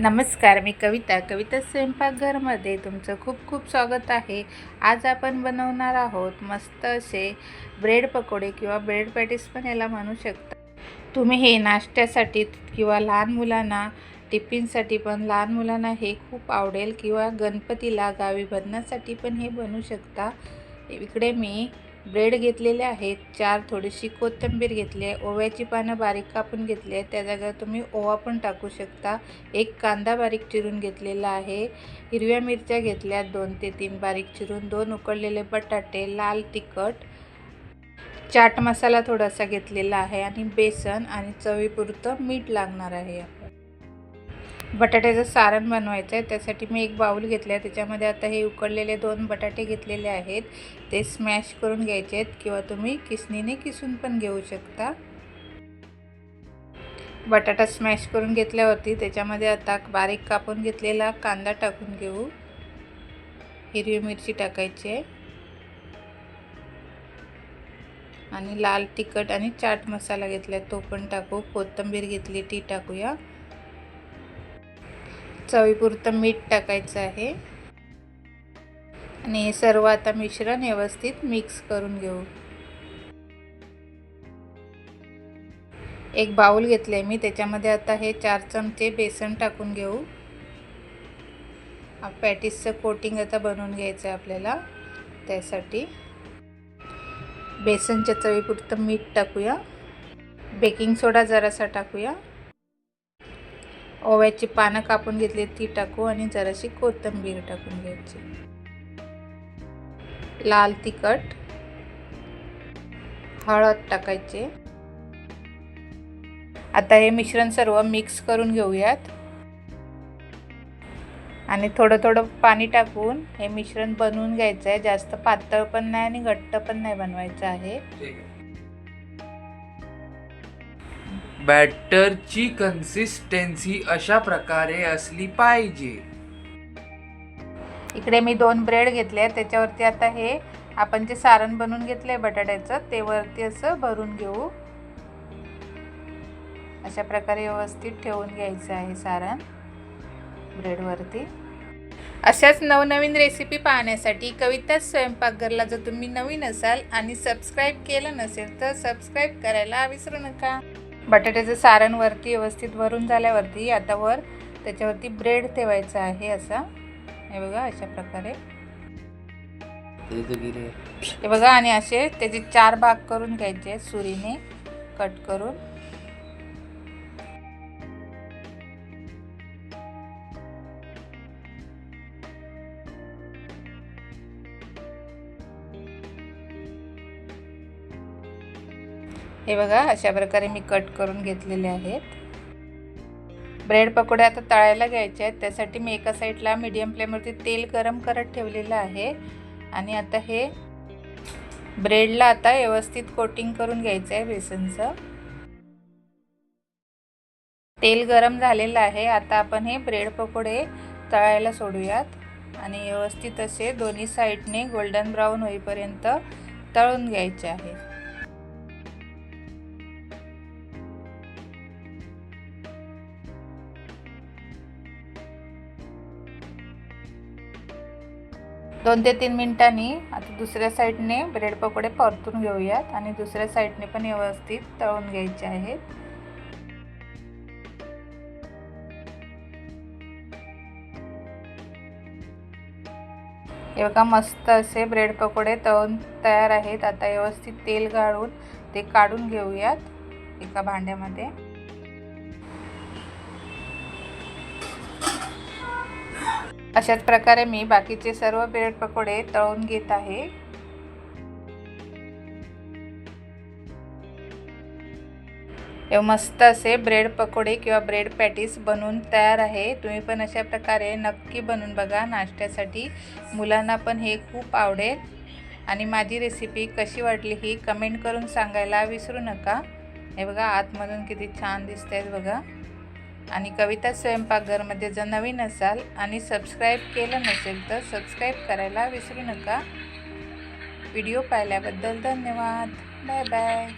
नमस्कार मी कविता. कविता स्वयंपाकघरमध्ये तुमचं खूप खूप स्वागत आहे. आज आपण बनवणार आहोत मस्त असे ब्रेड पकोडे किंवा ब्रेड पॅटीस पण याला म्हणू शकता. तुम्ही हे नाश्त्यासाठी किंवा लहान मुलांना टिफिनसाठी पण लहान मुलांना हे खूप आवडेल किंवा गणपतीला गावी बनण्यासाठी पण हे बनवू शकता. इकडे मी ब्रेड घेतलेले आहेत चार थोडीशी कोथिंबीर घेतली आहे ओव्याची पानं बारीक कापून घेतली आहे त्या जागेवर तुम्ही ओवा पण टाकू शकता. एक कांदा बारीक चिरून घेतलेला आहे हिरव्या मिरच्या घेतल्या दोन ते तीन बारीक चिरून दोन उकडलेले बटाटे लाल तिखट चाट मसाला थोडासा घेतलेला आहे आणि बेसन आणि चवीपुरतं मीठ लागणार आहे. बटाट्याचं सारण बनवायचं आहे. त्यासाठी मी एक बाऊल घेतला आहे. त्याच्यामध्ये आता हे उकडलेले दोन बटाटे घेतलेले आहेत. ते स्मॅश करून घ्यायचे आहेत किंवा तुम्ही किसणीने किसून पण घेऊ शकता. बटाटा स्मॅश करून घेतल्यावरती त्याच्यामध्ये आता बारीक कापून घेतलेला कांदा टाकून घेऊ. हिरवी मिरची टाकायची आहे. आणि लाल तिखट आणि चाट मसाला घेतला तो पण टाकू. कोथिंबीर घेतली ती टाकूया. चवीपुरतं मीठ टाकायचं आहे. आणि हे सर्व आता मिश्रण व्यवस्थित मिक्स करून घेऊ. एक बाउल घेतले मी त्याच्यामध्ये आता हे चार चमचे बेसन टाकून घेऊ. पॅटीसचं कोटिंग आता बनवून घ्यायचं आहे आपल्याला त्यासाठी. बेसनच्या चवीपुरतं मीठ टाकूया. बेकिंग सोडा जरासा टाकूया. ओव्याची पानं कापून घेतली ती टाकू आणि जराशी कोथिंबीर टाकून घ्यायची. लाल तिखट हळद टाकायचे. आता हे मिश्रण सर्व मिक्स करून घेऊयात. आणि थोडं थोडं पाणी टाकून हे मिश्रण बनवून घ्यायचं आहे. जास्त पातळ पण नाही आणि घट्ट पण नाही बनवायचं आहे. बॅटरची कन्सिस्टन्सी अशा प्रकारे असली पाहिजे. इकडे मी दोन ब्रेड घेतले आहेत. त्याच्यावरती आता हे आपण जे सारण बनवून घेतलंय बटाट्याचं ते वरती असं भरून घेऊ. अशा प्रकारे व्यवस्थित ठेवून घ्यायचं आहे सारण ब्रेडवरती. अशाच नवनवीन रेसिपी पाहण्यासाठी कविता स्वयंपाकघरला जर तुम्ही नवीन असाल आणि सबस्क्राईब केलं नसेल तर सबस्क्राईब करायला विसरू नका. बटाट्याचं सारण वरती व्यवस्थित भरून झाल्यावरती आता वर त्याच्यावरती ब्रेड ठेवायचा आहे असा. हे बघा अशा प्रकारे. हे बघा आणि असे त्याचे चार भाग करून घ्यायचे सुरीने कट करून. हे बघा अशा प्रकारे मी कट करून घेतलेले आहेत. ब्रेड पकोडे आता तळायला घ्यायचे आहेत. त्यासाठी मी एका साईडला मीडियम फ्लेमवरती तेल गरम करत ठेवलेलं आहे. आणि आता हे ब्रेडला आता व्यवस्थित कोटिंग करून घ्यायचं आहे बेसनचं. तेल गरम झालेलं आहे. आता आपण हे ब्रेड पकोडे तळायला सोडूयात. आणि व्यवस्थित असे दोन्ही साईडने गोल्डन ब्राऊन होईपर्यंत तळून घ्यायचे आहे. दोन ते तीन मिनटांनी आता दुसऱ्या साईडने ब्रेड पकोडे परतून घेऊयात आणि दुसऱ्या साईडने पण व्यवस्थित तळून घ्यायचे आहेत. एका मस्त असे ब्रेड पकोडे तळून तयार आहेत. आता व्यवस्थित तेल गाळून ते काढून घेऊयात एका भांड्यामध्ये. अशाच प्रकारे मी बाकीचे सर्व ब्रेड पकोडे तळून घेत आहे. हे मस्त असे ब्रेड पकोडे किंवा ब्रेड पॅटीस बनवून तयार आहे. तुम्ही पण अशा प्रकारे नक्की बनवून बघा. नाश्त्यासाठी मुलांना पण हे खूप आवडेल. आणि माझी रेसिपी कशी वाटली ही कमेंट करून सांगायला विसरू नका. हे बघा आतमधून किती छान दिसत आहेत बघा. आणि कविता स्वयंपाकघरमध्ये जर नवीन असाल आणि सबस्क्राईब केलं नसेल तर सबस्क्राईब करायला विसरू नका. व्हिडिओ पाहिल्याबद्दल धन्यवाद. Bye bye.